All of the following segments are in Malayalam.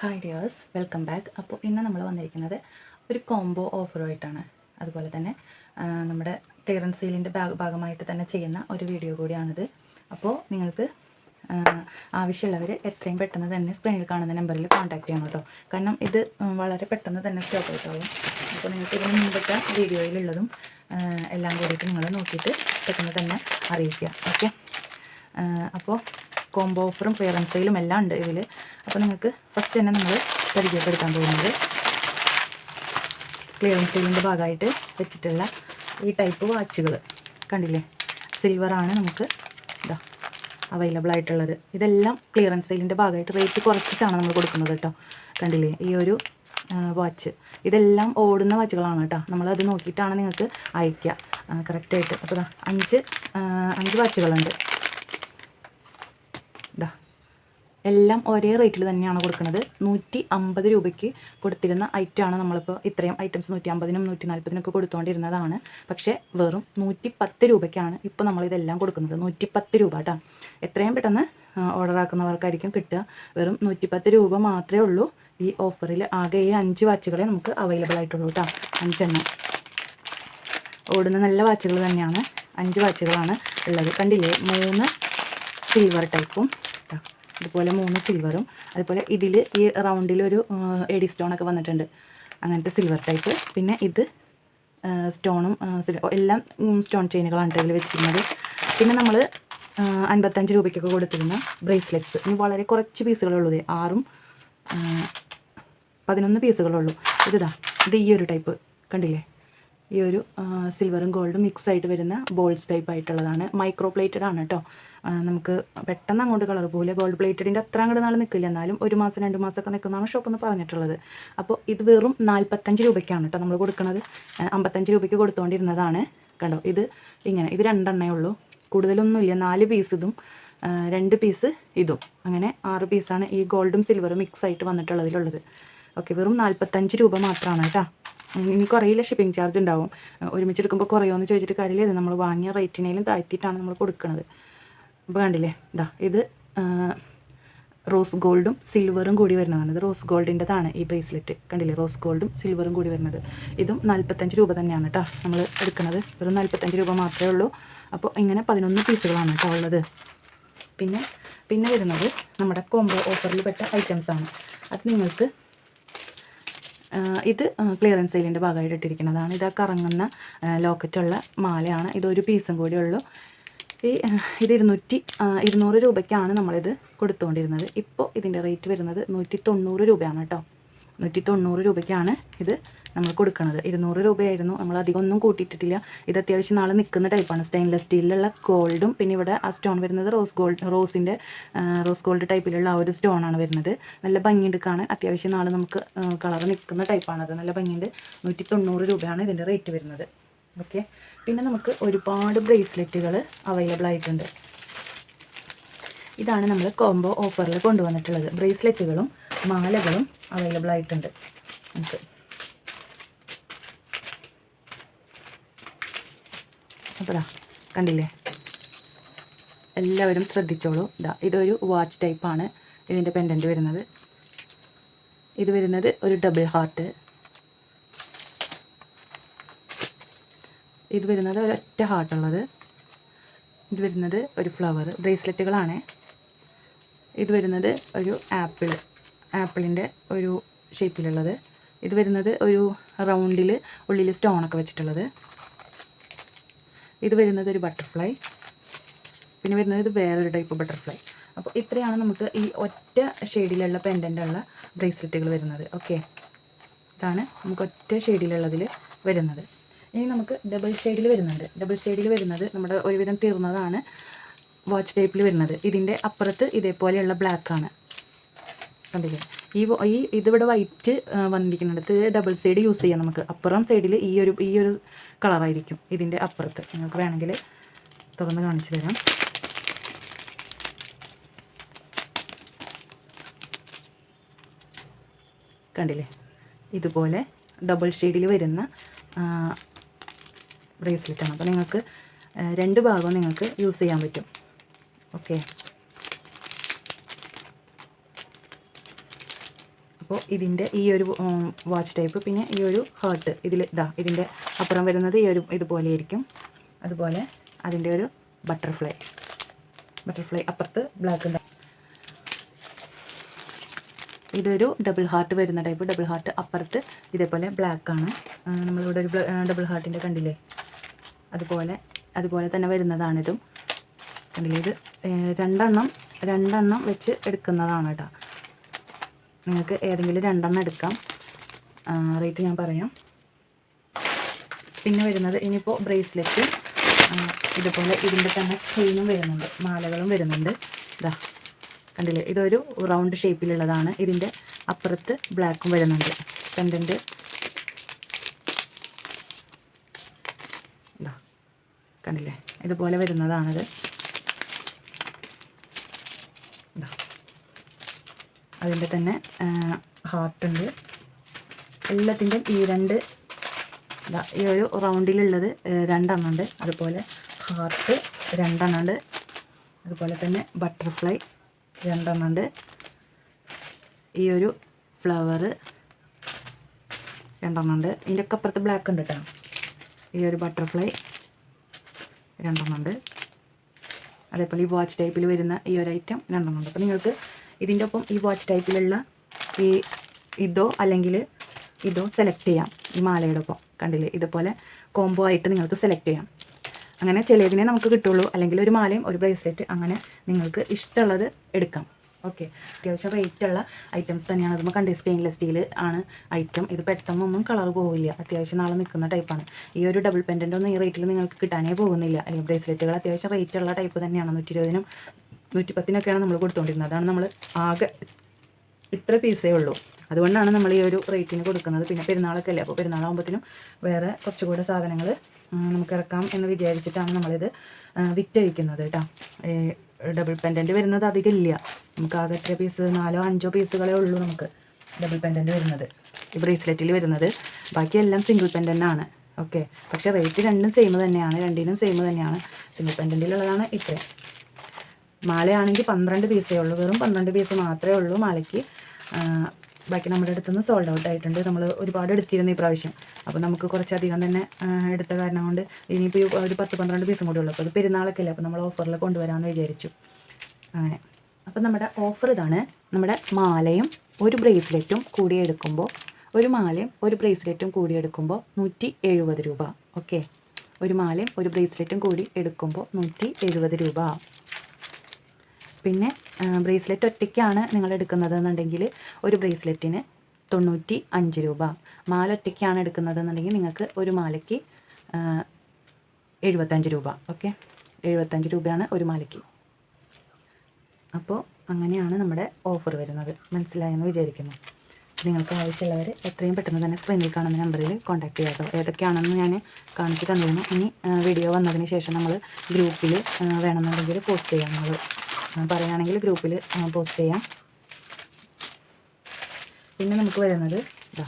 ഹായ് ഡിയേഴ്സ് വെൽക്കം ബാക്ക് അപ്പോൾ ഇന്ന് നമ്മൾ വന്നിരിക്കുന്നത് ഒരു കോംബോ ഓഫറുമായിട്ടാണ് അതുപോലെ തന്നെ നമ്മുടെ ക്ലിയറൻസ് സെയിലിന്റെ ഭാഗമായിട്ട് തന്നെ ചെയ്യുന്ന ഒരു വീഡിയോ കൂടിയാണിത്. അപ്പോൾ നിങ്ങൾക്ക് ആവശ്യമുള്ളവർ എത്രയും പെട്ടെന്ന് തന്നെ സ്ക്രീനിൽ കാണുന്ന നമ്പറിൽ കോൺടാക്ട് ചെയ്യണം കേട്ടോ. കാരണം ഇത് വളരെ പെട്ടെന്ന് തന്നെ സ്റ്റോപ്പ് ആയിട്ടാവും അപ്പോൾ നിങ്ങൾക്ക് ഇതിന് മുമ്പത്തെ വീഡിയോയിലുള്ളതും എല്ലാം കൂടിയിട്ട് നിങ്ങൾ നോക്കിയിട്ട് പെട്ടെന്ന് തന്നെ അറിയിക്കുക. ഓക്കെ അപ്പോൾ കോംബോ ഓഫറും ക്ലിയറൻസ് സെയിലും എല്ലാം ഉണ്ട് ഇതിൽ അപ്പോൾ നിങ്ങൾക്ക് ഫസ്റ്റ് തന്നെ നമ്മൾ പരിചയപ്പെടുത്താൻ പോകുന്നത്. ക്ലിയറൻസ് സെയിലിന്റെ ഭാഗമായിട്ട് വെച്ചിട്ടുള്ള ഈ ടൈപ്പ് വാച്ചുകൾ കണ്ടില്ലേ? സിൽവറാണ് നമുക്ക് ഇതാ അവൈലബിൾ ആയിട്ടുള്ളത്. ഇതെല്ലാം ക്ലിയറൻസ് സെയിലിന്റെ ഭാഗമായിട്ട് റേറ്റ് കുറച്ചിട്ടാണ് നമ്മൾ കൊടുക്കുന്നത് കേട്ടോ. കണ്ടില്ലേ? ഈ ഒരു വാച്ച് ഇതെല്ലാം ഓടുന്ന വാച്ചുകളാണ് കേട്ടോ. നമ്മളത് നോക്കിയിട്ടാണ് നിങ്ങൾക്ക് അയക്കുക കറക്റ്റായിട്ട് അപ്പോൾ അഞ്ച് അഞ്ച് വാച്ചുകളുണ്ട് ഇതാ എല്ലാം ഒരേ റേറ്റിൽ തന്നെയാണ് കൊടുക്കുന്നത്. നൂറ്റി അമ്പത് രൂപയ്ക്ക് കൊടുത്തിരുന്ന ഐറ്റമാണ് നമ്മളിപ്പോൾ ഇത്രയും ഐറ്റംസ് നൂറ്റി അമ്പതിനും നൂറ്റി നാൽപ്പതിനൊക്കെ കൊടുത്തുകൊണ്ടിരുന്നതാണ് പക്ഷേ വെറും നൂറ്റി പത്ത് രൂപയ്ക്കാണ് ഇപ്പോൾ നമ്മളിതെല്ലാം കൊടുക്കുന്നത്. നൂറ്റി പത്ത് രൂപ കേട്ടോ എത്രയും പെട്ടെന്ന് ഓർഡർ ആക്കുന്നവർക്കായിരിക്കും കിട്ടുക. വെറും നൂറ്റി പത്ത് രൂപ മാത്രമേ ഉള്ളൂ. ഈ ഓഫറിൽ ആകെ ഈ അഞ്ച് വാച്ചുകളെ നമുക്ക് അവൈലബിൾ ആയിട്ടുള്ളൂ കേട്ടോ അഞ്ചെണ്ണം. ഓടുന്ന നല്ല വാച്ചുകൾ തന്നെയാണ്. അഞ്ച് വാച്ചുകളാണ് ഉള്ളത്. കണ്ടില്ലേ? മൂന്ന് സിൽവർ ടൈപ്പും ദാ ഇതുപോലെ മൂന്ന് സിൽവറും അതുപോലെ ഇതിൽ ഈ റൗണ്ടിലൊരു എഡി സ്റ്റോൺ ഒക്കെ വന്നിട്ടുണ്ട്. അങ്ങനത്തെ സിൽവർ ടൈപ്പ് പിന്നെ ഇത് സ്റ്റോണും എല്ലാം സ്റ്റോൺ ചെയിനുകളാണ് ഇതിൽ വെച്ചിരിക്കുന്നത്. പിന്നെ നമ്മൾ അൻപത്തഞ്ച് രൂപയ്ക്കൊക്കെ കൊടുത്തിരുന്ന ബ്രേസ്ലെറ്റ്സ് ഇനി വളരെ കുറച്ച് പീസുകളുള്ളൂ ആറും പതിനൊന്ന് പീസുകളുള്ളൂ ഇതാ ഇത് ഈ ഒരു ടൈപ്പ് കണ്ടില്ലേ? ഈ ഒരു സിൽവറും ഗോൾഡും മിക്സ് ആയിട്ട് വരുന്ന ബോൾസ് ടൈപ്പ് ആയിട്ടുള്ളതാണ്. മൈക്രോ പ്ലേറ്റഡ് ആണ് കേട്ടോ നമുക്ക് പെട്ടെന്ന് അങ്ങോട്ട് കളർ പോകില്ല ഗോൾഡ് പ്ലേറ്റഡിന്റെ അത്ര അങ്ങോട്ട് നാൾ നിൽക്കില്ല എന്നാലും ഒരു മാസം രണ്ട് മാസമൊക്കെ നിൽക്കുന്നതാണ് ഷോപ്പ് എന്ന് പറഞ്ഞിട്ടുള്ളത്. അപ്പോൾ ഇത് വെറും നാൽപ്പത്തഞ്ച് രൂപയ്ക്കാണ് കേട്ടോ നമ്മൾ കൊടുക്കുന്നത് അമ്പത്തഞ്ച് രൂപയ്ക്ക് കൊടുത്തുകൊണ്ടിരുന്നതാണ് കണ്ടോ? ഇത് ഇങ്ങനെ. ഇത് രണ്ടെണ്ണേ ഉള്ളൂ. കൂടുതലൊന്നുമില്ല നാല് പീസ് ഇതും രണ്ട് പീസ് ഇതും. അങ്ങനെ ആറ് പീസാണ് ഈ ഗോൾഡും സിൽവറും മിക്സ് ആയിട്ട് വന്നിട്ടുള്ളതിലുള്ളത്. ഓക്കെ വെറും നാൽപ്പത്തഞ്ച് രൂപ മാത്രമാണ് കേട്ടോ ഇനി കുറയില്ല ഷിപ്പിംഗ് ചാർജ് ഉണ്ടാവും. ഒരുമിച്ച് എടുക്കുമ്പോൾ കുറയുമെന്ന് ചോദിച്ചിട്ട് കാര്യമില്ല. ഇത് നമ്മൾ വാങ്ങിയ റേറ്റിനേലും താഴ്ത്തിയിട്ടാണ് നമ്മൾ കൊടുക്കുന്നത് അപ്പോൾ കണ്ടില്ലേ? ഇതാ ഇത് റോസ് ഗോൾഡും സിൽവറും കൂടി വരുന്നതാണ്. ഇത് റോസ് ഗോൾഡിന്റെതാണ് ഈ ബ്രേസ്ലെറ്റ് കണ്ടില്ലേ? റോസ് ഗോൾഡും സിൽവറും കൂടി വരുന്നത്. ഇതും നാൽപ്പത്തഞ്ച് രൂപ തന്നെയാണ് കേട്ടോ നമ്മൾ എടുക്കുന്നത് വെറും നാൽപ്പത്തഞ്ച് രൂപ മാത്രമേ ഉള്ളൂ. അപ്പോൾ ഇങ്ങനെ പതിനൊന്ന് പീസുകളാണ് കേട്ടോ ഉള്ളത്. പിന്നെ പിന്നെ വരുന്നത് നമ്മുടെ കോംബോ ഓഫറിൽ പെട്ട ഐറ്റംസാണ് അത് നിങ്ങൾക്ക് ഇത് ക്ലിയറൻസ് സെയിലിന്റെ ഭാഗമായിട്ട് ഇട്ടിരിക്കുന്നതാണ്. ഇത് കറങ്ങുന്ന ലോക്കറ്റുള്ള മാലയാണ്. ഇതൊരു പീസും കൂടി ഉള്ളൂ. ഈ ഇത് ഇരുന്നൂറ്റി ഇരുന്നൂറ് രൂപയ്ക്കാണ് നമ്മളിത് കൊടുത്തുകൊണ്ടിരുന്നത് ഇപ്പോൾ ഇതിന്റെ റേറ്റ് വരുന്നത് നൂറ്റി തൊണ്ണൂറ് രൂപയാണ് കേട്ടോ. നൂറ്റി തൊണ്ണൂറ് രൂപയ്ക്കാണ് ഇത് നമ്മൾ കൊടുക്കുന്നത് ഇരുന്നൂറ് രൂപയായിരുന്നു. നമ്മൾ അധികം ഒന്നും കൂട്ടിയിട്ടിട്ടില്ല. ഇത് അത്യാവശ്യം നാളെ നിൽക്കുന്ന ടൈപ്പാണ് സ്റ്റെയിൻലെസ് സ്റ്റീലിലുള്ള ഗോൾഡും പിന്നെ ഇവിടെ ആ സ്റ്റോൺ വരുന്നത് റോസ് ഗോൾഡ് റോസിന്റെ റോസ് ഗോൾഡ് ടൈപ്പിലുള്ള ആ ഒരു സ്റ്റോണാണ് വരുന്നത്. നല്ല ഭംഗിയുണ്ടാണ് അത്യാവശ്യം നാളെ നമുക്ക് കളർ നിൽക്കുന്ന ടൈപ്പാണത് നല്ല ഭംഗിയുണ്ട്. നൂറ്റി തൊണ്ണൂറ് രൂപയാണ് ഇതിന്റെ റേറ്റ് വരുന്നത്. ഓക്കെ പിന്നെ നമുക്ക് ഒരുപാട് ബ്രേസ്ലെറ്റുകൾ അവൈലബിൾ ആയിട്ടുണ്ട്. ഇതാണ് നമ്മൾ കോംബോ ഓഫറിൽ കൊണ്ടുവന്നിട്ടുള്ളത്. ബ്രേസ്ലെറ്റുകളും മാലകളും അവൈലബിൾ ആയിട്ടുണ്ട്. നമുക്ക് അപ്പോഴാ കണ്ടില്ലേ? എല്ലാവരും ശ്രദ്ധിച്ചോളൂ. ഇതാ ഇതൊരു വാച്ച് ടൈപ്പാണ് ഇതിന്റെ പെൻഡന്റ് വരുന്നത്. ഇത് വരുന്നത് ഒരു ഡബിൾ ഹാർട്ട് ഇത് വരുന്നത് ഒരൊറ്റ ഹാർട്ടുള്ളത് ഇത് വരുന്നത് ഒരു ഫ്ലവർ ബ്രേസ്ലെറ്റുകളാണ് ഇത് വരുന്നത് ഒരു ആപ്പിൾ ആപ്പിളിന്റെ ഒരു ഷേപ്പിലുള്ളത്. ഇത് വരുന്നത് ഒരു റൗണ്ടിൽ ഉള്ളിൽ സ്റ്റോണൊക്കെ വെച്ചിട്ടുള്ളത്. ഇത് വരുന്നത് ഒരു ബട്ടർഫ്ലൈ. പിന്നെ വരുന്നത് ഇത് വേറൊരു ടൈപ്പ് ബട്ടർഫ്ലൈ. അപ്പോൾ ഇത്രയാണ് നമുക്ക് ഈ ഒറ്റ ഷെയ്ഡിലുള്ള പെൻഡന്റുള്ള ബ്രേസ്ലെറ്റുകൾ വരുന്നത്. ഓക്കെ? ഇതാണ് നമുക്ക് ഒറ്റ ഷെയ്ഡിലുള്ളതിൽ വരുന്നത്. ഇനി നമുക്ക് ഡബിൾ ഷെയ്ഡിൽ വരുന്നുണ്ട്. ഡബിൾ ഷെയ്ഡിൽ വരുന്നത് നമ്മുടെ ഒരുവിധം തീർന്നതാണ് വാച്ച് ടൈപ്പിൽ വരുന്നത്. ഇതിന്റെ അപ്പുറത്ത് ഇതേപോലെയുള്ള ബ്ലാക്കാണ്. കണ്ടില്ലേ ഈ ഈ ഇതിവിടെ വൈറ്റ് വന്നിരിക്കുന്നിടത്ത് ഡബിൾ സൈഡ് യൂസ് ചെയ്യാം നമുക്ക്. അപ്പുറം സൈഡിൽ ഈ ഒരു ഈ ഒരു കളറായിരിക്കും ഇതിന്റെ അപ്പുറത്ത്. നിങ്ങൾക്ക് വേണമെങ്കിൽ തുറന്ന് കാണിച്ചു തരാം. കണ്ടില്ലേ? ഇതുപോലെ ഡബിൾ ഷെയ്ഡിൽ വരുന്ന ബ്രേസ്ലെറ്റാണ് അപ്പോൾ നിങ്ങൾക്ക് രണ്ട് ഭാഗവും നിങ്ങൾക്ക് യൂസ് ചെയ്യാൻ പറ്റും. ഓക്കെ അപ്പോൾ ഇതിന്റെ ഈ ഒരു വാച്ച് ടൈപ്പ് പിന്നെ ഈ ഒരു ഹേർട്ട് ഇതിൽ ഇതാ ഇതിന്റെ അപ്പുറം വരുന്നത് ഈ ഒരു ഇതുപോലെ ആയിരിക്കും. അതുപോലെ അതിന്റെ ഒരു ബട്ടർഫ്ലൈ ബട്ടർഫ്ലൈ അപ്പുറത്ത് ബ്ലാക്ക് ഇതൊരു ഡബിൾ ഹാർട്ട് വരുന്ന ടൈപ്പ് ഡബിൾ ഹാർട്ട് അപ്പുറത്ത് ഇതേപോലെ ബ്ലാക്ക് ആണ്. ആ, നമ്മളിവിടെ ഒരു ഡബിൾ ഹാർട്ടിന്റെ കണ്ടില്ലേ? അതുപോലെ അതുപോലെ തന്നെ വരുന്നതാണിതും. കണ്ടില്ലേ ഇത്? രണ്ടെണ്ണം രണ്ടെണ്ണം വെച്ച് എടുക്കുന്നതാണ് കേട്ടോ. നിങ്ങൾക്ക് ഏതെങ്കിലും രണ്ടെണ്ണം എടുക്കാം. റേറ്റ് ഞാൻ പറയാം. പിന്നെ വരുന്നത് ഇനിയിപ്പോൾ ബ്രേസ്ലെറ്റ്. ഇതുപോലെ ഇതിന്റെ തന്നെ ചെയിനും വരുന്നുണ്ട്. മാലകളും വരുന്നുണ്ട്. ഇതാ കണ്ടില്ലേ? ഇതൊരു റൗണ്ട് ഷേപ്പിലുള്ളതാണ്. ഇതിന്റെ അപ്പുറത്ത് ബ്ലാക്കും വരുന്നുണ്ട്. പെൻഡന്റ് കണ്ടില്ലേ? ഇതുപോലെ വരുന്നതാണിത് ഇതാ അതിന്റെ തന്നെ ഹാർട്ടുണ്ട് എല്ലാത്തിന്റെയും ഈ രണ്ട് ഈ ഒരു റൗണ്ടിലുള്ളത് രണ്ടെണ്ണം ഉണ്ട് അതുപോലെ ഹാർട്ട് രണ്ടെണ്ണം ഉണ്ട് അതുപോലെ തന്നെ ബട്ടർഫ്ലൈ രണ്ടെണ്ണം ഉണ്ട് ഈ ഒരു ഫ്ലവർ രണ്ടെണ്ണം ഉണ്ട് ഇതിന്റെ ഒക്കെ അപ്പുറത്ത് ബ്ലാക്ക് ഉണ്ട് കേട്ടോ. ഈ ഒരു ബട്ടർഫ്ലൈ രണ്ടെണ്ണം ഉണ്ട് അതേപോലെ ഈ വാച്ച് ടൈപ്പിൽ വരുന്ന ഈ ഒരു ഐറ്റം രണ്ടെണ്ണം ഉണ്ട് അപ്പോൾ നിങ്ങൾക്ക് ഇതിന്റെ ഒപ്പം ഈ വാച്ച് ടൈപ്പിലുള്ള ഈ ഇതോ അല്ലെങ്കിൽ ഇതോ സെലക്ട് ചെയ്യാം. ഈ മാലയുടെ ഒപ്പം. കണ്ടില്ലേ? ഇതുപോലെ കോംബോ ആയിട്ട് നിങ്ങൾക്ക് സെലക്ട് ചെയ്യാം. അങ്ങനെ ചിലതിനെ നമുക്ക് കിട്ടുള്ളൂ. അല്ലെങ്കിൽ ഒരു മാലയും ഒരു ബ്രേസ്ലെറ്റ് അങ്ങനെ നിങ്ങൾക്ക് ഇഷ്ടമുള്ളത് എടുക്കാം. ഓക്കെ അത്യാവശ്യം റേറ്റ് ഉള്ള ഐറ്റംസ് തന്നെയാണ്. അതുമ്പോൾ കണ്ടി സ്റ്റെയിൻലെസ് സ്റ്റീൽ ആണ് ഐറ്റം ഇത് പെട്ടെന്നൊന്നും കളർ പോവില്ല. അത്യാവശ്യം നാളെ നിൽക്കുന്ന ടൈപ്പാണ് ഈ ഒരു ഡബിൾ പെൻഡന്റ് ഒന്നും ഈ റേറ്റിൽ നിങ്ങൾക്ക് കിട്ടാനേ പോകുന്നില്ല. ബ്രേസ്ലെറ്റുകൾ അത്യാവശ്യം റേറ്റ് ഉള്ള ടൈപ്പ് തന്നെയാണ്. നൂറ്റി ഇരുപതിനും നൂറ്റിപ്പത്തിനൊക്കെയാണ് നമ്മൾ കൊടുത്തുകൊണ്ടിരുന്നത് അതാണ് നമ്മൾ ആകെ ഇത്ര പീസേ ഉള്ളൂ. അതുകൊണ്ടാണ് നമ്മൾ ഈ ഒരു റേറ്റിന് കൊടുക്കുന്നത്. പിന്നെ പെരുന്നാളൊക്കെ അല്ലേ? അപ്പോൾ പെരുന്നാളാകുമ്പോഴത്തേനും വേറെ കുറച്ചുകൂടെ സാധനങ്ങൾ നമുക്ക് ഇറക്കാം എന്ന് വിചാരിച്ചിട്ടാണ് നമ്മളിത് വിറ്റഴിക്കുന്നത് കേട്ടോ ഡബിൾ പെൻഡന്റ് വരുന്നത് അധികം ഇല്ല. നമുക്ക് ആകെ എത്ര പീസ്? നാലോ അഞ്ചോ പീസുകളേ ഉള്ളൂ നമുക്ക് ഡബിൾ പെൻഡന്റ് വരുന്നത്. ഈ ബ്രേസ്ലെറ്റിൽ വരുന്നത്. ബാക്കിയെല്ലാം സിംഗിൾ പെൻഡന്റ് ആണ്. ഓക്കെ പക്ഷേ റേറ്റ് രണ്ടും സെയിം തന്നെയാണ്. രണ്ടിനും സെയിം തന്നെയാണ്. സിംഗിൾ പെൻഡന്റിലുള്ളതാണ് ഇത്രയും. മാലയാണെങ്കിൽ പന്ത്രണ്ട് പീസേ ഉള്ളൂ. വെറും പന്ത്രണ്ട് പീസ് മാത്രമേ ഉള്ളൂ മാലയ്ക്ക്. ബാക്കി നമ്മുടെ അടുത്തുനിന്ന് സോൾഡ് ഔട്ട് ആയിട്ടുണ്ട്. നമ്മൾ ഒരുപാട് എടുത്തിരുന്നു ഈ പ്രാവശ്യം. അപ്പോൾ നമുക്ക് കുറച്ചധികം തന്നെ എടുത്ത കാരണം കൊണ്ട് ഇനിയിപ്പോൾ ഒരു പത്ത് പന്ത്രണ്ട് പീസും കൂടി ഉള്ളൂ. അപ്പോൾ അത് പെരുന്നാളൊക്കെ അപ്പോൾ നമ്മൾ ഓഫറിൽ കൊണ്ടുവരാമെന്ന് വിചാരിച്ചു. അങ്ങനെ. അപ്പോൾ നമ്മുടെ ഓഫർ ഇതാണ്. നമ്മുടെ മാലയും ഒരു ബ്രേസ്ലെറ്റും കൂടി എടുക്കുമ്പോൾ ഒരു മാലയും ഒരു ബ്രേസ്ലെറ്റും കൂടി എടുക്കുമ്പോൾ നൂറ്റി എഴുപത് രൂപ. ഓക്കെ ഒരു മാലയും ഒരു ബ്രേസ്ലെറ്റും കൂടി എടുക്കുമ്പോൾ നൂറ്റി എഴുപത് രൂപ. പിന്നെ ബ്രേസ്ലെറ്റ് ഒറ്റയ്ക്കാണ് നിങ്ങൾ എടുക്കുന്നതെന്നുണ്ടെങ്കിൽ ഒരു ബ്രേസ്ലെറ്റിന് തൊണ്ണൂറ്റി അഞ്ച് രൂപ. മാല ഒറ്റയ്ക്കാണ് എടുക്കുന്നതെന്നുണ്ടെങ്കിൽ നിങ്ങൾക്ക് ഒരു മാലയ്ക്ക് എഴുപത്തഞ്ച് രൂപ. ഓക്കെ? എഴുപത്തഞ്ച് രൂപയാണ് ഒരു മാലയ്ക്ക്. അപ്പോൾ അങ്ങനെയാണ് നമ്മുടെ ഓഫർ വരുന്നത്. മനസ്സിലായെന്ന് വിചാരിക്കുന്നു. നിങ്ങൾക്ക് ആവശ്യമുള്ളവർ എത്രയും പെട്ടെന്ന് തന്നെ സ്ക്രീനിൽ കാണുന്ന നമ്പറിൽ കോൺടാക്ട് ചെയ്യാം കേട്ടോ. ഏതൊക്കെയാണെന്ന് ഞാൻ കാണിച്ച് തന്നിരുന്നു. ഇനി വീഡിയോ വന്നതിന് ശേഷം നമ്മൾ ഗ്രൂപ്പിൽ വേണമെന്നുണ്ടെങ്കിൽ പോസ്റ്റ് ചെയ്യാം നമ്മൾ പറയുകയാണെങ്കിൽ ഗ്രൂപ്പിൽ പോസ്റ്റ് ചെയ്യാം. പിന്നെ നമുക്ക് വരുന്നത് ഇതാ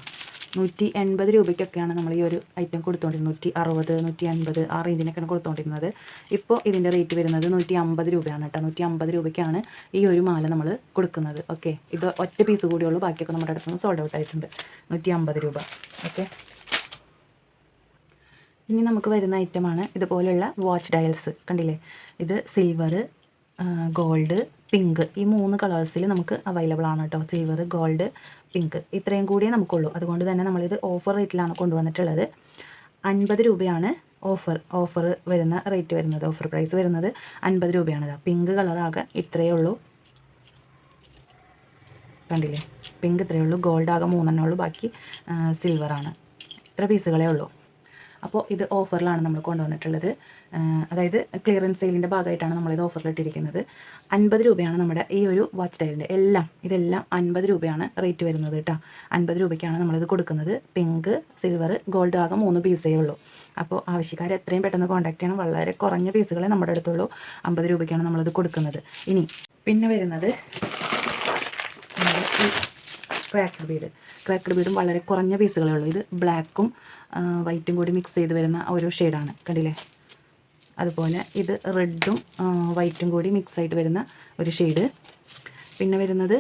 നൂറ്റി എൺപത് രൂപയ്ക്കൊക്കെയാണ് നമ്മൾ ഈ ഒരു ഐറ്റം കൊടുത്തുകൊണ്ടിരുന്നത് നൂറ്റി അറുപത് നൂറ്റി അൻപത് ആ റേഞ്ചിനൊക്കെയാണ് കൊടുത്തുകൊണ്ടിരുന്നത് ഇപ്പോൾ ഇതിന്റെ റേറ്റ് വരുന്നത് നൂറ്റി അമ്പത് രൂപയാണ് കേട്ടോ. നൂറ്റി അമ്പത് രൂപയ്ക്കാണ് ഈ ഒരു മാല നമ്മൾ കൊടുക്കുന്നത്. ഓക്കെ ഇത് ഒറ്റ പീസ് കൂടിയുള്ളൂ ബാക്കിയൊക്കെ നമ്മുടെ അടുത്ത് നിന്ന് സോൾഡ് ഔട്ട് ആയിട്ടുണ്ട്. നൂറ്റി അമ്പത് രൂപ. ഓക്കെ ഇനി നമുക്ക് വരുന്ന ഐറ്റമാണ് ഇതുപോലുള്ള വാച്ച് ഡയൽസ് കണ്ടില്ലേ? ഇത് സിൽവർ ഗോൾഡ് പിങ്ക്. ഈ മൂന്ന് കളേഴ്സിൽ നമുക്ക് അവൈലബിൾ ആണ് കേട്ടോ സിൽവർ ഗോൾഡ് പിങ്ക്. ഇത്രയും കൂടിയേ നമുക്കുള്ളൂ. അതുകൊണ്ട് തന്നെ നമ്മളിത് ഓഫർ റേറ്റിലാണ് കൊണ്ടുവന്നിട്ടുള്ളത്. അൻപത് രൂപയാണ് ഓഫർ. ഓഫർ വരുന്ന റേറ്റ് വരുന്നത്. ഓഫർ പ്രൈസ് വരുന്നത് അൻപത് രൂപയാണ് പിങ്ക് കളറാകെ ഇത്രയേ ഉള്ളൂ. കണ്ടില്ലേ? പിങ്ക് ഇത്രയേ ഉള്ളൂ. ഗോൾഡ് ആകെ മൂന്നെണ്ണേ ഉള്ളൂ. ബാക്കി സിൽവറാണ് ഇത്ര പീസുകളേ ഉള്ളൂ. അപ്പോൾ ഇത് ഓഫറിലാണ് നമ്മൾ കൊണ്ടുവന്നിട്ടുള്ളത്. അതായത് ക്ലിയറൻസ് സെയിലിന്റെ ഭാഗമായിട്ടാണ് നമ്മളിത് ഓഫറിലിട്ടിരിക്കുന്നത് അൻപത് രൂപയാണ് നമ്മുടെ ഈ ഒരു വാച്ച് ടൈലിന്റെ എല്ലാം ഇതെല്ലാം അൻപത് രൂപയാണ് റേറ്റ് വരുന്നത് കേട്ടോ. അൻപത് രൂപയ്ക്കാണ് നമ്മളിത് കൊടുക്കുന്നത്. പിങ്ക് സിൽവർ ഗോൾഡ് ആകെ മൂന്ന് പീസേ ഉള്ളൂ. അപ്പോൾ ആവശ്യക്കാർ എത്രയും പെട്ടെന്ന് കോൺടാക്ട് ചെയ്യണം. വളരെ കുറഞ്ഞ പീസുകളെ നമ്മുടെ അടുത്തുള്ളൂ. അമ്പത് രൂപയ്ക്കാണ് നമ്മളിത് കൊടുക്കുന്നത്. ഇനി പിന്നെ വരുന്നത് ക്രാക്കഡ് ബീഡ് ക്രാക്കഡ് ബീഡും വളരെ കുറഞ്ഞ പീസുകളേ ഉള്ളൂ. ഇത് ബ്ലാക്കും വൈറ്റും കൂടി മിക്സ് ചെയ്ത് വരുന്ന ഒരു ഷെയ്ഡാണ് കണ്ടില്ലേ? അതുപോലെ ഇത് റെഡും വൈറ്റും കൂടി മിക്സ് ആയിട്ട് വരുന്ന ഒരു ഷെയ്ഡ് പിന്നെ വരുന്നത്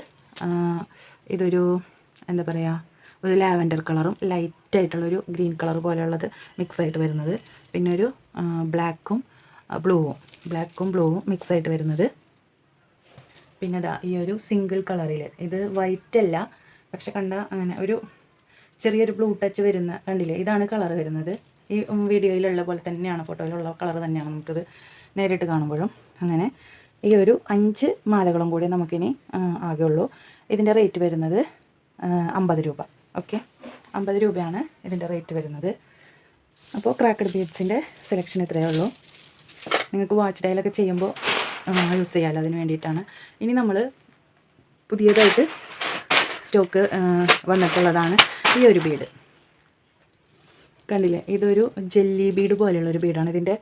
ഇതൊരു എന്താ പറയുക ഒരു ലാവൻഡർ കളറും ലൈറ്റായിട്ടുള്ളൊരു ഗ്രീൻ കളർ പോലെയുള്ളത് മിക്സ് ആയിട്ട് വരുന്നത്. പിന്നെ ഒരു ബ്ലാക്കും ബ്ലൂവും ബ്ലാക്കും ബ്ലൂവും മിക്സ് ആയിട്ട് വരുന്നത്. പിന്നെ ഈ ഒരു സിംഗിൾ കളറിൽ ഇത് വൈറ്റ് അല്ല പക്ഷെ കണ്ട അങ്ങനെ ഒരു ചെറിയൊരു ബ്ലൂ ടച്ച് വരുന്ന കണ്ടില്ലേ? ഇതാണ് കളർ വരുന്നത്. ഈ വീഡിയോയിലുള്ള പോലെ തന്നെയാണ് ഫോട്ടോയിലുള്ള കളർ തന്നെയാണ് നമുക്കിത് നേരിട്ട് കാണുമ്പോഴും. അങ്ങനെ ഈ ഒരു അഞ്ച് മാലകളും കൂടി നമുക്കിനി ആകെയുള്ളൂ. ഇതിന്റെ റേറ്റ് വരുന്നത് അമ്പത് രൂപ. ഓക്കെ അമ്പത് രൂപയാണ് ഇതിന്റെ റേറ്റ് വരുന്നത്. അപ്പോൾ ക്രാക്കഡ് ബീഡ്സിന്റെ സെലക്ഷൻ ഇത്രയേ ഉള്ളൂ. നിങ്ങൾക്ക് വാച്ച് ഡയലൊക്കെ ചെയ്യുമ്പോൾ യൂസ് ചെയ്യാമല്ലോ അതിന് വേണ്ടിയിട്ടാണ്. ഇനി നമ്മൾ പുതിയതായിട്ട് സ്റ്റോക്ക് വന്നിട്ടുള്ളതാണ് ഈ ഒരു ബീഡ്. കണ്ടില്ലേ? ഇതൊരു ജെല്ലി ബീഡ് പോലെയുള്ള ഒരു ബീഡാണ്. ഇതിന്റെ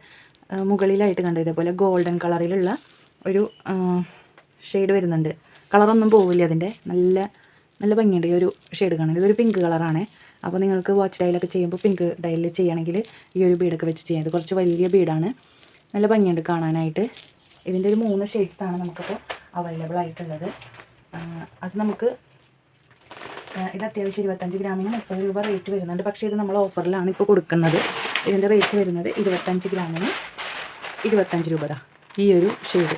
മുകളിലായിട്ട് കണ്ടത് ഇതേപോലെ ഗോൾഡൻ കളറിലുള്ള ഒരു ഷെയ്ഡ് വരുന്നുണ്ട്. കളറൊന്നും പോവില്ല അതിന്റെ. നല്ല നല്ല ഭംഗിയുണ്ട് ഈ ഒരു ഷെയ്ഡ് കാണുന്നത് ഇതൊരു പിങ്ക് കളറാണ്. അപ്പോൾ നിങ്ങൾക്ക് വാച്ച് ഡയലൊക്കെ ചെയ്യുമ്പോൾ പിങ്ക് ഡയലിൽ ചെയ്യണമെങ്കിൽ ഈ ഒരു ബീഡൊക്കെ വെച്ച് ചെയ്യാം. ഇത് കുറച്ച് വലിയ ബീഡാണ്. നല്ല ഭംഗിയുണ്ട് കാണാനായിട്ട്. ഇതിന്റെ ഒരു മൂന്ന് ഷെയ്ഡ്സാണ് നമുക്കിപ്പോൾ അവൈലബിൾ ആയിട്ടുള്ളത്. അത് നമുക്ക് ഇത് അത്യാവശ്യം ഇരുപത്തഞ്ച് ഗ്രാമിന് മുപ്പത് രൂപ റേറ്റ് വരുന്നുണ്ട്. പക്ഷേ ഇത് നമ്മൾ ഓഫറിലാണ് ഇപ്പോൾ കൊടുക്കുന്നത്. ഇതിന്റെ റേറ്റ് വരുന്നത് ഇരുപത്തഞ്ച് ഗ്രാമിന് ഇരുപത്തഞ്ച് രൂപ ഈ ഒരു ഷെയ്ഡ്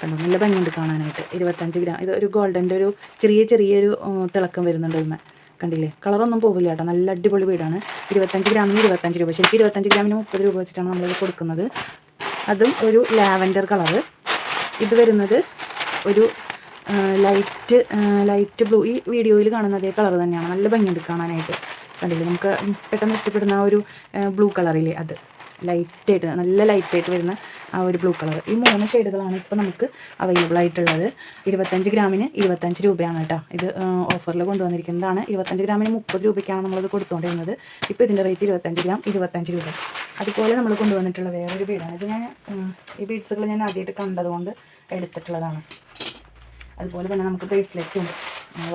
കണ്ടോ നല്ല ഭംഗിയുണ്ട് കാണാനായിട്ട്. ഇരുപത്തഞ്ച് ഗ്രാം ഇത് ഒരു ഗോൾഡന്റെ ഒരു ചെറിയ ചെറിയൊരു തിളക്കം വരുന്നുണ്ട് ഇതിന്മേൽ കണ്ടില്ലേ? കളറൊന്നും പോവില്ല കേട്ടോ. നല്ല അടിപൊളി വീടാണ്. ഇരുപത്തഞ്ച് ഗ്രാമിന് ഇരുപത്തഞ്ച് രൂപ. ശരിക്കും ഇരുപത്തഞ്ച് ഗ്രാമിന് മുപ്പത് രൂപ വെച്ചിട്ടാണ് നമ്മളിത് കൊടുക്കുന്നത്. അതും ഒരു ലാവൻഡർ കളറ്. ഇത് വരുന്നത് ഒരു ലൈറ്റ് ലൈറ്റ് ബ്ലൂ ഈ വീഡിയോയിൽ കാണുന്ന അതേ കളർ തന്നെയാണ്. നല്ല ഭംഗിയുണ്ട് കാണാനായിട്ട്. കണ്ടില്ലേ? നമുക്ക് പെട്ടെന്ന് ഇഷ്ടപ്പെടുന്ന ആ ഒരു ബ്ലൂ കളറില്ലേ അത്. ലൈറ്റായിട്ട് നല്ല ലൈറ്റായിട്ട് വരുന്ന ആ ഒരു ബ്ലൂ കളർ ഈ മൂന്ന് ഷെയ്ഡുകളാണ് ഇപ്പോൾ നമുക്ക് അവൈലബിൾ ആയിട്ടുള്ളത്. ഇരുപത്തഞ്ച് ഗ്രാമിന് ഇരുപത്തഞ്ച് രൂപയാണ് കേട്ടോ. ഇത് ഓഫറിൽ കൊണ്ടുവന്നിരിക്കുന്നതാണ്. ഇരുപത്തഞ്ച് ഗ്രാമിന് മുപ്പത് രൂപയ്ക്കാണ് നമ്മളത് കൊടുത്തുകൊണ്ടിരുന്നത് ഇപ്പോൾ ഇതിന്റെ റേറ്റ് ഇരുപത്തഞ്ച് ഗ്രാം ഇരുപത്തഞ്ച് രൂപ. അതുപോലെ നമ്മൾ കൊണ്ടുവന്നിട്ടുള്ള വേറൊരു ബീഡാണ് ഇത് ഞാൻ ഈ ബീഡ്സുകൾ ഞാൻ ആദ്യമായിട്ട് കണ്ടതുകൊണ്ട് എടുത്തിട്ടുള്ളതാണ്. അതുപോലെ തന്നെ നമുക്ക് ബ്രേസ്ലെറ്റും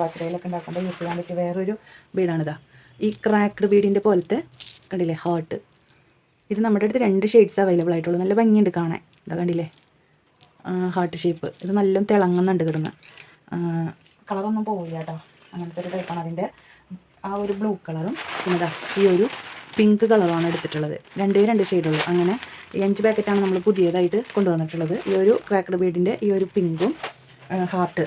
വാച്ച് റെയിലൊക്കെ ഉണ്ടാക്കുമ്പോൾ യൂസ് ചെയ്യാൻ പറ്റിയ വേറൊരു ബീഡാണിതാ ഈ ക്രാക്ക്ഡ് ബീഡിന്റെ പോലത്തെ കണ്ടില്ലേ ഹാർട്ട് ഇത് നമ്മുടെ അടുത്ത് രണ്ട് ഷെയ്ഡ്സ് അവൈലബിൾ ആയിട്ടുള്ളൂ. നല്ല ഭംഗിയുണ്ട് കാണാൻ. ഇതാ കണ്ടില്ലേ? ഹാർട്ട് ഷേപ്പ് ഇത് നല്ല തിളങ്ങുന്നുണ്ട് കിടന്ന്. കളറൊന്നും പോവില്ല കേട്ടോ. അങ്ങനത്തെ ഒരു ടൈപ്പാണ് അതിന്റെ ആ ഒരു ബ്ലൂ കളറും പിന്നെ ഇതാ ഈ ഒരു പിങ്ക് കളറാണ് എടുത്തിട്ടുള്ളത്. രണ്ടേ രണ്ട് ഷെയ്ഡുള്ളൂ അങ്ങനെ ഈ അഞ്ച് പാക്കറ്റാണ് നമ്മൾ പുതിയതായിട്ട് കൊണ്ടുവന്നിട്ടുള്ളത്. ഈ ഒരു ക്രാക്കഡ് ബീഡിന്റെ ഈ ഒരു പിങ്കും ഹാർട്ട്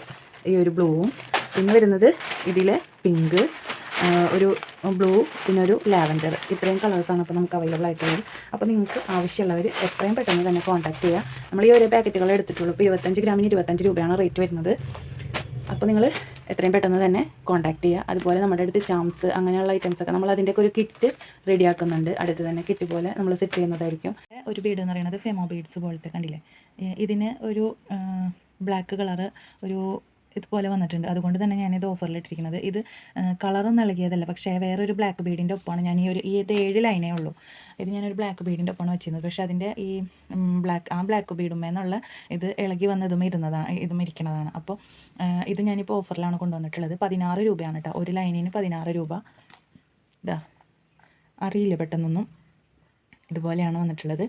ഈ ഒരു ബ്ലൂവും പിന്നെ വരുന്നത് ഇതിലെ പിങ്ക് ഒരു ബ്ലൂ പിന്നെ ഒരു ലാവൻഡർ ഇത്രയും കളേഴ്സാണ് അപ്പോൾ നമുക്ക് അവൈലബിൾ ആയിട്ടുള്ളത്. അപ്പോൾ നിങ്ങൾക്ക് ആവശ്യമുള്ളവർ എത്രയും പെട്ടെന്ന് തന്നെ കോൺടാക്ട് ചെയ്യുക. നമ്മൾ ഈ ഓരോ പാക്കറ്റുകൾ എടുത്തിട്ടുള്ളൂ. ഇപ്പോൾ ഇരുപത്തഞ്ച് ഗ്രാമിന് ഇരുപത്തഞ്ച് രൂപയാണ് റേറ്റ് വരുന്നത്. അപ്പോൾ നിങ്ങൾ എത്രയും പെട്ടെന്ന് തന്നെ കോൺടാക്ട് ചെയ്യുക. അതുപോലെ നമ്മുടെ അടുത്ത് ചാംസ് അങ്ങനെയുള്ള ഐറ്റംസ് ഒക്കെ നമ്മൾ അതിന്റെയൊക്കെ ഒരു കിറ്റ് റെഡിയാക്കുന്നുണ്ട് അടുത്ത് തന്നെ കിറ്റ് പോലെ നമ്മൾ സെറ്റ് ചെയ്യുന്നതായിരിക്കും. ഒരു ബീഡ് എന്ന് പറയുന്നത് ഫെമോ ബീഡ്സ് പോലത്തെ കണ്ടില്ലേ? ഇതിന് ഒരു ബ്ലാക്ക് കളറ് ഒരു ഇതുപോലെ വന്നിട്ടുണ്ട്. അതുകൊണ്ട് തന്നെ ഞാനിത് ഓഫറിൽ ഇട്ടിരിക്കുന്നത്. ഇത് കളറൊന്നും നൽകിയതല്ല പക്ഷേ വേറൊരു ബ്ലാക്ക് ബീഡിന്റെ ഒപ്പമാണ് ഞാൻ ഈ ഒരു ഈ ഇത് ഏഴ് ലൈനേ ഉള്ളൂ. ഇത് ഞാനൊരു ബ്ലാക്ക് ബീഡിന്റെ ഒപ്പമാണ് വെച്ചിരുന്നത്. പക്ഷേ അതിന്റെ ഈ ബ്ലാക്ക് ആ ബ്ലാക്ക് ബീഡുമേന്നുള്ള ഇത് ഇളകി വന്നതും ഇരുന്നതാണ് ഇതും ഇരിക്കുന്നതാണ് അപ്പോൾ ഇത് ഞാനിപ്പോൾ ഓഫറിലാണ് കൊണ്ടുവന്നിട്ടുള്ളത്. പതിനാറ് രൂപയാണ് കേട്ടോ. ഒരു ലൈനിന് പതിനാറ് രൂപ. ഇതാ. അറിയില്ല പെട്ടെന്നൊന്നും? ഇതുപോലെയാണ് വന്നിട്ടുള്ളത്.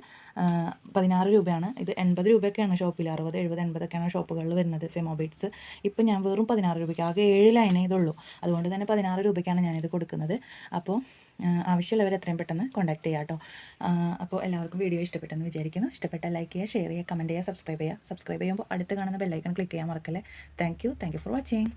പതിനാറ് രൂപയാണ്. ഇത് എൺപത് രൂപയൊക്കെയാണ് ഷോപ്പിൽ. അറുപത് എഴുപത് എൺപതൊക്കെയാണ് ഷോപ്പുകളിൽ വരുന്നത് ഫെമോബിറ്റ്സ് ഇപ്പം ഞാൻ വെറും പതിനാറ് രൂപയ്ക്ക് ആകെ ഏഴ് ലൈനേ ഇതുള്ളൂ. അതുകൊണ്ട് തന്നെ പതിനാറ് രൂപയ്ക്കാണ് ഞാനിത് കൊടുക്കുന്നത്. അപ്പോൾ ആവശ്യമുള്ളവർ എത്രയും പെട്ടെന്ന് കോൺടാക്ട് ചെയ്യാം കേട്ടോ. അപ്പോൾ എല്ലാവർക്കും വീഡിയോ ഇഷ്ടപ്പെട്ടെന്ന് വിചാരിക്കുന്നു. ഇഷ്ടപ്പെട്ട ലൈക്ക് ചെയ്യുക ഷെയർ ചെയ്യുക കമന്റ് ചെയ്യുക സബ്സ്ക്രൈബ് ചെയ്യുക. സബ്സ്ക്രൈബ് ചെയ്യുമ്പോൾ അടുത്ത് കാണുന്ന ബെല്ലൈക്കൺ ക്ലിക്ക് ചെയ്യാൻ മറക്കല്ലേ. Thank you thank you for watching